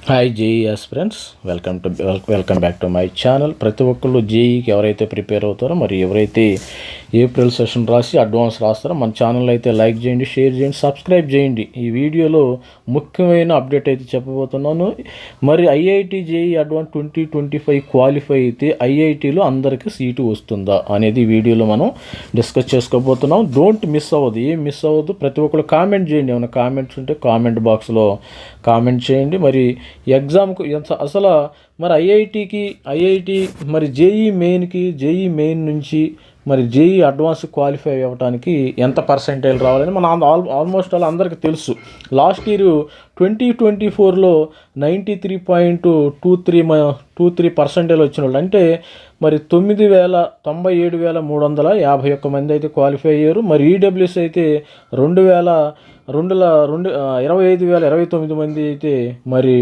Hi JEEs friends welcome to welcome back to my channel ప్రతి ఒక్కళ్ళు జేఈకి ఎవరైతే prepare అవుతారో మరి ఎవరైతే ఏప్రిల్ సెషన్ రాసి అడ్వాన్స్ రాస్తారు? మన ఛానల్ అయితే లైక్ చేయండి షేర్ చేయండి సబ్స్క్రైబ్ చేయండి. ఈ వీడియోలో ముఖ్యమైన అప్డేట్ అయితే చెప్పబోతున్నాను. మరి IIT JEE advance twenty twenty five qualify అయితే ఐఐటిలో అందరికీ సీటు వస్తుందా అనేది వీడియోలో మనం డిస్కస్ చేసుకోబోతున్నాం. డోంట్ మిస్ అవ్వదు ఏం మిస్ అవ్వదు ప్రతి ఒక్కరు కామెంట్ చేయండి. ఏమైనా కామెంట్స్ ఉంటే కామెంట్ బాక్స్లో కామెంట్ చేయండి. మరి ఎగ్జామ్కు ఎంత అసలు మరి ఐఐటికి ఐఐటి మరి జేఈ మెయిన్కి జేఈ మెయిన్ నుంచి మరి జేఈ అడ్వాన్స్ క్వాలిఫై అవ్వడానికి ఎంత పర్సెంటేజ్ రావాలని మన ఆల్ ఆల్మోస్ట్ ఆల్ అందరికీ తెలుసు. లాస్ట్ ఇయర్ ట్వంటీ ట్వంటీ ఫోర్లో ninety three point two three two three percentage వచ్చిన వాళ్ళు అంటే మరి తొమ్మిది వేల తొంభై ఏడు వేల మూడు వందల యాభై ఒక్క మంది అయితే క్వాలిఫై అయ్యారు. మరి ఈడబ్ల్యూఎస్ అయితే రెండు వేల రెండుల రెండు ఇరవై ఐదు వేల ఇరవై తొమ్మిది మంది అయితే మరి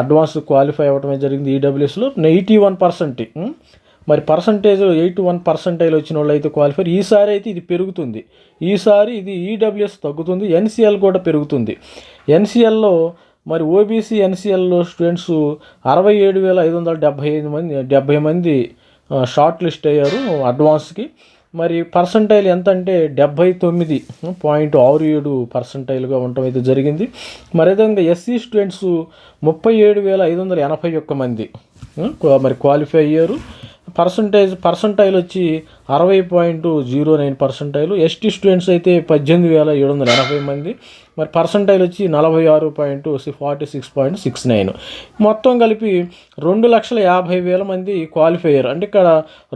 అడ్వాన్స్ క్వాలిఫై అవ్వటమే జరిగింది ఈడబ్ల్యూఎస్లో. ఎయిటీ వన్ పర్సెంట్ మరి పర్సంటేజ్ ఎయిట్ వన్ పర్సెంటైల్ వచ్చిన వాళ్ళు అయితే క్వాలిఫై ఈసారి అయితే ఇది పెరుగుతుంది. ఈసారి ఇది ఈడబ్ల్యూఎస్ తగ్గుతుంది. ఎన్సిఎల్ కూడా పెరుగుతుంది. ఎన్సిఎల్లో మరి ఓబీసీ ఎన్సిఎల్లో స్టూడెంట్స్ అరవై ఏడు వేల ఐదు వందల డెబ్భై ఐదు మంది డెబ్భై మంది షార్ట్ లిస్ట్ అయ్యారు అడ్వాన్స్కి మరి పర్సంటైల్ ఎంత అంటే డెబ్భై తొమ్మిది పాయింట్ ఆరు ఏడు పర్సంటైల్గా ఉండటం అయితే జరిగింది. మరి విధంగా ఎస్సీ స్టూడెంట్స్ ముప్పై ఏడు వేల ఐదు వందల ఎనభై ఒక్క మంది మరి క్వాలిఫై అయ్యారు. పర్సంటేజ్ పర్సంటైల్ వచ్చి అరవై point zero nine percentile. ST students అయితే పద్దెనిమిది వేల ఏడు వందల ఎనభై మంది. మరి పర్సంటైల్ వచ్చి నలభై ఆరు point forty six point six nine. మొత్తం కలిపి రెండు లక్షల యాభై వేల మంది క్వాలిఫై అయ్యారు అంటే ఇక్కడ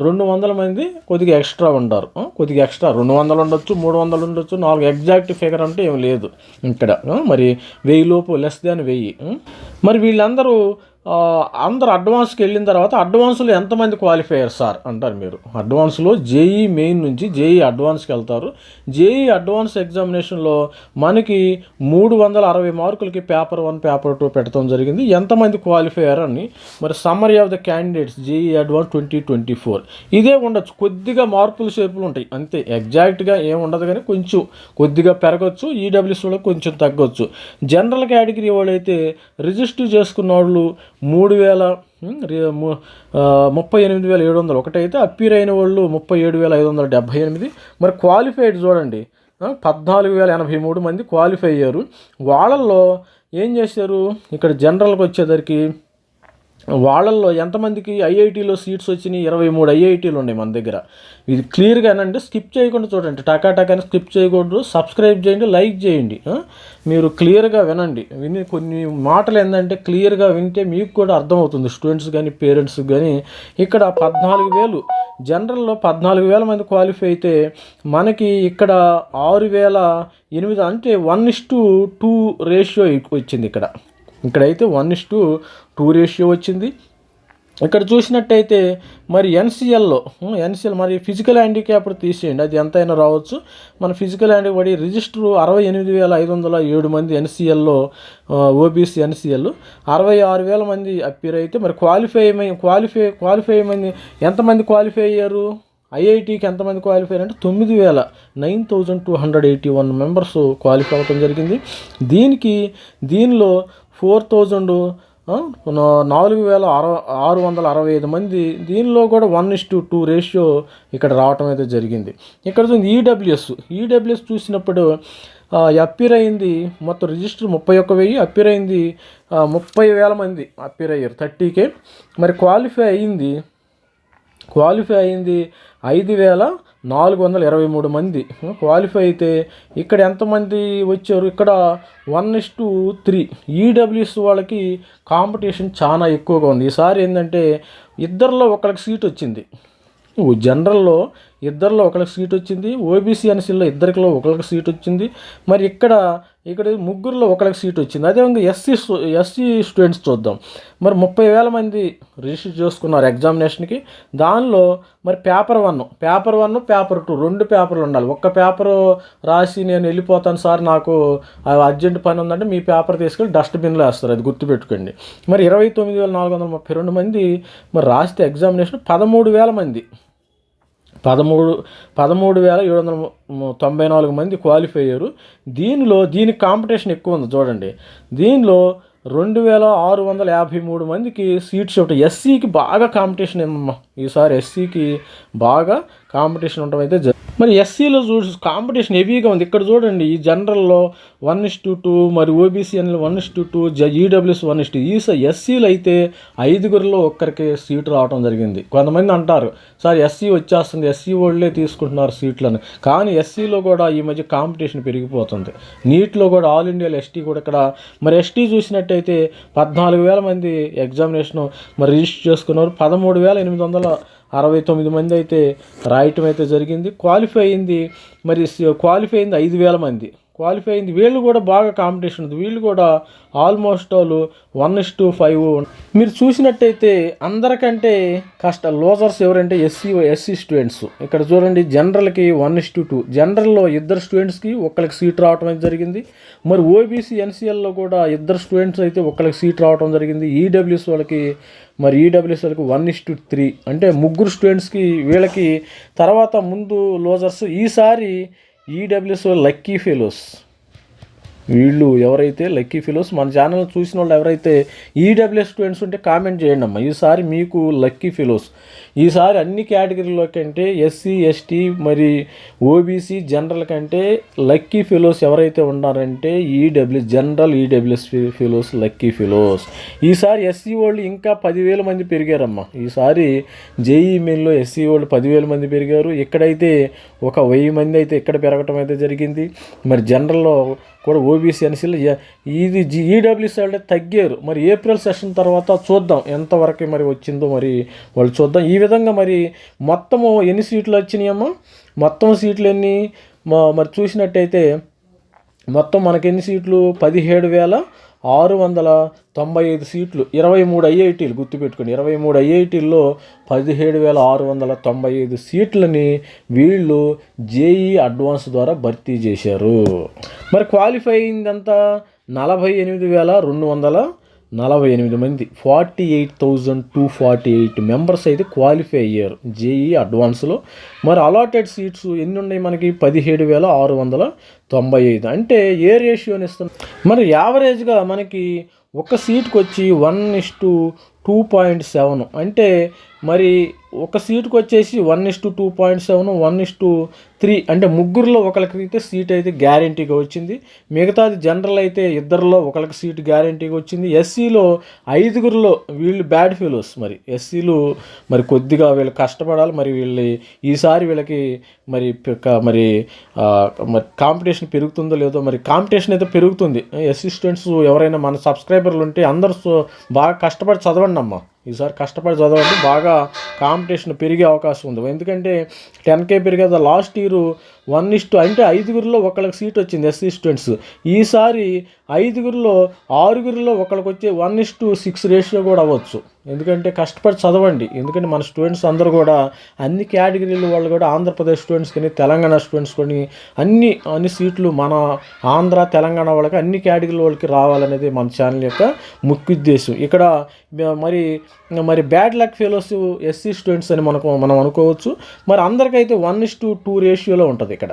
రెండు వందల మంది కొద్దిగా ఎక్స్ట్రా ఉంటారు కొద్దిగా ఎక్స్ట్రా రెండు వందలు ఉండొచ్చు మూడు వందలు ఉండొచ్చు నాలుగు ఎగ్జాక్ట్ ఫిగర్ అంటే ఏం లేదు. ఇక్కడ మరి వెయ్యి లోపు లెస్ దాన్ వెయ్యి. మరి వీళ్ళందరూ అందరు అడ్వాన్స్కి వెళ్ళిన తర్వాత అడ్వాన్స్లో ఎంతమంది క్వాలిఫై అయ్యారు సార్ అంటారు మీరు? అడ్వాన్స్లో జేఈ మెయిన్ నుంచి జేఈ అడ్వాన్స్కి వెళ్తారు. జేఈ అడ్వాన్స్ ఎగ్జామినేషన్లో మనకి మూడు వందల అరవై మార్కులకి పేపర్ వన్ పేపర్ టూ పెట్టడం జరిగింది. ఎంతమంది క్వాలిఫై అని మరి summary of the candidates JEE advance twenty twenty four. ఇదే ఉండొచ్చు. కొద్దిగా మార్పులు షేపులు ఉంటాయి. అంతే. ఎగ్జాక్ట్గా ఏం ఉండదు కానీ కొంచెం కొద్దిగా పెరగచ్చు. ఈడబ్ల్యూఎస్లో కొంచెం తగ్గొచ్చు. జనరల్ కేటగిరీ వాళ్ళైతే రిజిస్టర్ చేసుకున్న వాళ్ళు మూడు వేల ముప్పై ఎనిమిది వేల ఏడు వందలు. ఒకటైతే అప్పీర్ అయిన వాళ్ళు ముప్పై ఏడు వేల ఐదు వందల డెబ్బై ఎనిమిది. మరి క్వాలిఫైడ్ చూడండి. పద్నాలుగు వేల ఎనభై మూడు మంది క్వాలిఫై అయ్యారు. వాళ్ళల్లో ఏం చేశారు? ఇక్కడ జనరల్కి వచ్చేసరికి వాళ్ళల్లో ఎంతమందికి ఐఐటీలో సీట్స్ వచ్చినాయి? ఇరవై మూడు ఐఐటీలు ఉన్నాయి మన దగ్గర. ఇది క్లియర్గా అంటే స్కిప్ చేయకుండా చూడండి. టకా టకాని స్కిప్ చేయకూడదు సబ్స్క్రైబ్ చేయండి లైక్ చేయండి. మీరు క్లియర్గా వినండి. విని కొన్ని మాటలు ఏంటంటే క్లియర్గా వింటే మీకు కూడా అర్థమవుతుంది. స్టూడెంట్స్ కానీ పేరెంట్స్ కానీ ఇక్కడ పద్నాలుగు వేలు. జనరల్లో పద్నాలుగు వేల మంది క్వాలిఫై అయితే మనకి ఇక్కడ ఆరు వేల ఎనిమిది అంటే one is to two ratio వచ్చింది ఇక్కడ. ఇక్కడైతే one is to two ratio వచ్చింది. ఇక్కడ చూసినట్టయితే మరి ఎన్సిఎల్లో ఎన్సిఎల్ మరి ఫిజికల్ హ్యాండిక్యాప్డ్ తీసేయండి. అది ఎంతైనా రావచ్చు. మన ఫిజికల్ హ్యాండిక్ పడి రిజిస్టర్ అరవై ఎనిమిది వేల ఐదు వందల ఏడు మంది ఎన్సిఎల్లో ఓబీసీ ఎన్సిఎల్ అరవై ఆరు వేల మంది అప్పీర్ అయితే మరి క్వాలిఫై అయ్యి క్వాలిఫై క్వాలిఫై మంది ఎంతమంది క్వాలిఫై అయ్యారు? ఐఐటికి ఎంతమంది క్వాలిఫై అంటే తొమ్మిది వేల nine thousand two hundred eighty one members qualify అవ్వడం జరిగింది. దీనికి దీనిలో ఫోర్ థౌజండ్ నాలుగు వేల అరవై ఆరు వందల అరవై ఐదు మంది. దీనిలో కూడా one is to two ratio ఇక్కడ రావటం అయితే జరిగింది. ఇక్కడ చూడండి ఈడబ్ల్యూఎస్. ఈడబ్ల్యూఎస్ చూసినప్పుడు అప్పీర్ అయింది మొత్తం రిజిస్టర్ ముప్పై ఒక్క వెయ్యి అప్పీర్ అయింది ముప్పై వేల మంది అప్పీర్ అయ్యారు థర్టీకే. మరి క్వాలిఫై అయింది క్వాలిఫై అయింది ఐదు వేల నాలుగు వందల ఇరవై మూడు మంది. క్వాలిఫై అయితే ఇక్కడ ఎంతమంది వచ్చారు? ఇక్కడ one is to three EWS వాళ్ళకి కాంపిటీషన్ చాలా ఎక్కువగా ఉంది. ఈసారి ఏంటంటే ఇద్దరిలో ఒకరికి సీట్ వచ్చింది. జనరల్లో ఇద్దరిలో ఒకరికి సీట్ వచ్చింది. ఓబీసీ ఎన్సీలో ఇద్దరిలో ఒకరికి సీట్ వచ్చింది. మరి ఇక్కడ ఇక్కడ ముగ్గురులో ఒకరికి సీట్ వచ్చింది. అదేవిధంగా ఎస్సీ ఎస్సీ స్టూడెంట్స్ చూద్దాం. మరి ముప్పై వేల మంది రిజిస్టర్ చేసుకున్నారు ఎగ్జామినేషన్కి దానిలో మరి paper one paper one paper two రెండు పేపర్లు ఉండాలి. ఒక్క పేపర్ రాసి నేను వెళ్ళిపోతాను సార్ నాకు అర్జెంట్ పని ఉందంటే మీ పేపర్ తీసుకెళ్ళి డస్ట్బిన్లో వేస్తారు. అది గుర్తుపెట్టుకోండి. మరి ఇరవై తొమ్మిది వేల నాలుగు వందల ముప్పై రెండు మంది మరి రాస్తే ఎగ్జామినేషన్ పదమూడు వేల మంది. పదమూడు పదమూడు వేల ఏడు వందల తొంభై నాలుగు మంది క్వాలిఫై అయ్యారు. దీనిలో దీనికి కాంపిటీషన్ ఎక్కువ ఉంది చూడండి. దీనిలో రెండు వేల ఆరు వందల యాభై మూడు మందికి సీట్స్ ఉంటాయి ఎస్సీకి బాగా కాంపిటీషన్ ఏమమ్మా ఈసారి ఎస్సీకి బాగా కాంపిటీషన్ ఉండడం అయితే జరి మరి ఎస్సీలో చూ కాంపిటీషన్ హెవీగా ఉంది. ఇక్కడ చూడండి ఈ జనరల్లో వన్ ఇస్ టు టూ మరి ఓబీసీ అని one is to two EWS one is to ఈ ఎస్సీలు అయితే ఐదుగురిలో ఒక్కరికి సీటు రావడం జరిగింది. కొంతమంది అంటారు సార్ ఎస్సీ వచ్చేస్తుంది ఎస్సీ వాళ్ళే తీసుకుంటున్నారు సీట్లను. కానీ ఎస్సీలో కూడా ఈ మధ్య కాంపిటీషన్ పెరిగిపోతుంది. నీట్లో కూడా ఆల్ ఇండియాలో ఎస్టీ కూడా ఇక్కడ మరి ఎస్టీ చూసినట్టయితే పద్నాలుగు వేల మంది ఎగ్జామినేషన్ మరి రిజిస్టర్ చేసుకున్నారు. పదమూడు వేల ఎనిమిది వందల అరవై తొమ్మిది మంది అయితే రాయటం అయితే జరిగింది. క్వాలిఫై అయింది. మరి క్వాలిఫై అయింది ఐదు వేల మంది. క్వాలిఫై అయింది. వీళ్ళు కూడా బాగా కాంపిటీషన్ ఉంది. వీళ్ళు కూడా almost all one is to five మీరు చూసినట్టయితే అందరికంటే కష్ట లోజర్స్ ఎవరంటే ఎస్సీ ఎస్సీ స్టూడెంట్స్ ఇక్కడ చూడండి జనరల్కి వన్ ఇస్ టు టూ జనరల్లో ఇద్దరు స్టూడెంట్స్కి ఒకరికి సీట్ రావడం అయితే జరిగింది. మరి ఓబీసీ ఎన్సీఎల్లో కూడా ఇద్దరు స్టూడెంట్స్ అయితే ఒకరికి సీట్ రావడం జరిగింది. ఈడబ్ల్యూఎస్ వాళ్ళకి మరి ఈడబ్ల్యూఎస్ వాళ్ళకి వన్ ఇస్ టు త్రీ అంటే ముగ్గురు స్టూడెంట్స్కి వీళ్ళకి తర్వాత ముందు లోజర్స్ ఈసారి ఈడబ్ల్యూఎస్ లక్కీ ఫెలోస్ వీళ్ళు ఎవరైతే లక్కీ ఫిలోస్ మన ఛానల్ చూసిన వాళ్ళు ఎవరైతే ఈడబ్ల్యూఎస్ స్టూడెంట్స్ ఉంటే కామెంట్ చేయండి అమ్మా ఈసారి మీకు లక్కీ ఫిలోస్. ఈసారి అన్ని కేటగిరీలో కంటే ఎస్సీ ఎస్టీ మరి ఓబీసీ జనరల్ కంటే లక్కీ ఫిలోస్ ఎవరైతే ఉన్నారంటే EW general EWS fellows lucky fellows. ఈసారి ఎస్సీ వాళ్ళు ఇంకా పదివేల మంది పెరిగారమ్మా. ఈసారి జేఈ మెయిన్లో ఎస్సీ వాళ్ళు పదివేల మంది పెరిగారు. ఇక్కడైతే ఒక వెయ్యి మంది అయితే ఇక్కడ పెరగటం అయితే జరిగింది. మరి జనరల్లో కూడా ఓబీసీ ఎన్సీలు ఇది జీ ఈడబ్ల్యూసీ వాళ్ళే తగ్గారు. మరి ఏప్రిల్ సెషన్ తర్వాత చూద్దాం ఎంతవరకు మరి వచ్చిందో మరి వాళ్ళు చూద్దాం. ఈ విధంగా మరి మొత్తము ఎన్ని సీట్లు వచ్చినాయమ్మా? మొత్తం సీట్లు ఎన్ని? మరి చూసినట్టయితే మొత్తం మనకి ఎన్ని సీట్లు? పదిహేడు వేల ఆరు వందల తొంభై ఐదు సీట్లు ఇరవై మూడు ఐఐటీలు గుర్తుపెట్టుకోండి. ఇరవై మూడు ఐఐటీల్లో పదిహేడు వేల ఆరు వందల తొంభై ఐదు సీట్లని వీళ్ళు జేఈ అడ్వాన్స్ ద్వారా భర్తీ చేశారు. మరి క్వాలిఫై అయిందంతా నలభై ఎనిమిది వేల రెండు వందల నలభై ఎనిమిది మంది. Forty eight thousand two forty eight members అయితే క్వాలిఫై అయ్యారు. జేఈ అడ్వాన్స్లో. మరి అలాటెడ్ సీట్స్ ఎన్ని ఉన్నాయి మనకి? పదిహేడు వేల ఆరు వందల తొంభై ఐదు. అంటే ఏ రేషియోని ఇస్తుంది మరి యావరేజ్గా మనకి ఒక సీట్కి వచ్చి one is to two point seven. అంటే మరి ఒక సీటుకు వచ్చేసి one is to two point seven one is to three అంటే ముగ్గురులో ఒకరికి అయితే సీట్ అయితే గ్యారంటీగా వచ్చింది. మిగతాది జనరల్ అయితే ఇద్దరిలో ఒకరికి సీట్ గ్యారంటీగా వచ్చింది. ఎస్సీలో ఐదుగురిలో వీళ్ళు బ్యాడ్ ఫీలోస్ మరి. ఎస్సీలు మరి కొద్దిగా వీళ్ళు కష్టపడాలి. మరి వీళ్ళు ఈసారి వీళ్ళకి మరి మరి మరి కాంపిటీషన్ పెరుగుతుందో లేదో మరి కాంపిటీషన్ అయితే పెరుగుతుంది. ఎస్సీ స్టూడెంట్స్ ఎవరైనా మన సబ్స్క్రైబర్లు ఉంటే అందరూ సో- బాగా కష్టపడి చదవండి అమ్మా. ఈసారి కష్టపడి చదవండి. బాగా కాంపిటీషన్ పెరిగే అవకాశం ఉంది. ఎందుకంటే టెన్ కే పెరిగేది లాస్ట్ ఇయర్ వన్ ఇస్టు అంటే ఐదుగురిలో ఒకళ్ళకి సీట్ వచ్చింది ఎస్సీ స్టూడెంట్స్ ఈసారి ఐదుగురిలో ఆరుగురిలో ఒకళ్ళకి వచ్చే వన్ ఇస్టు సిక్స్ రేషియో కూడా అవ్వచ్చు. ఎందుకంటే కష్టపడి చదవండి. ఎందుకంటే మన స్టూడెంట్స్ అందరూ కూడా అన్ని కేటగిరీలు వాళ్ళు కూడా ఆంధ్రప్రదేశ్ స్టూడెంట్స్ కానీ తెలంగాణ స్టూడెంట్స్ కానీ అన్ని అన్ని సీట్లు మన ఆంధ్ర తెలంగాణ వాళ్ళకి అన్ని కేటగిరీల వాళ్ళకి రావాలనేది మన ఛానల్ యొక్క ముఖ్య ఉద్దేశం. ఇక్కడ మరి మరి bad luck fellows SC students అని మనకు మనం అనుకోవచ్చు. మరి అందరికైతే వన్ ఇస్ టు టూ రేషియోలో ఉంటుంది. ఇక్కడ.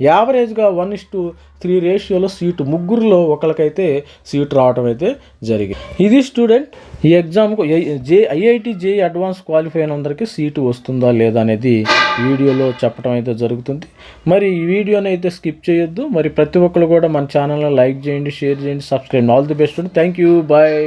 యావరేజ్గా వన్ ఇస్ టు త్రీ రేషియోలో సీటు ముగ్గురులో ఒకరికైతే సీట్ రావడం అయితే జరిగింది ఇది స్టూడెంట్ ఈ ఎగ్జామ్కు JEE IIT JEE advance qualify అయినందరికీ seat వస్తుందా లేదా అనేది వీడియోలో చెప్పడం అయితే జరుగుతుంది. మరి ఈ వీడియోని అయితే స్కిప్ చేయొద్దు. మరి ప్రతి ఒక్కరు కూడా మన ఛానల్లో లైక్ చేయండి షేర్ చేయండి subscribe all the best thank you bye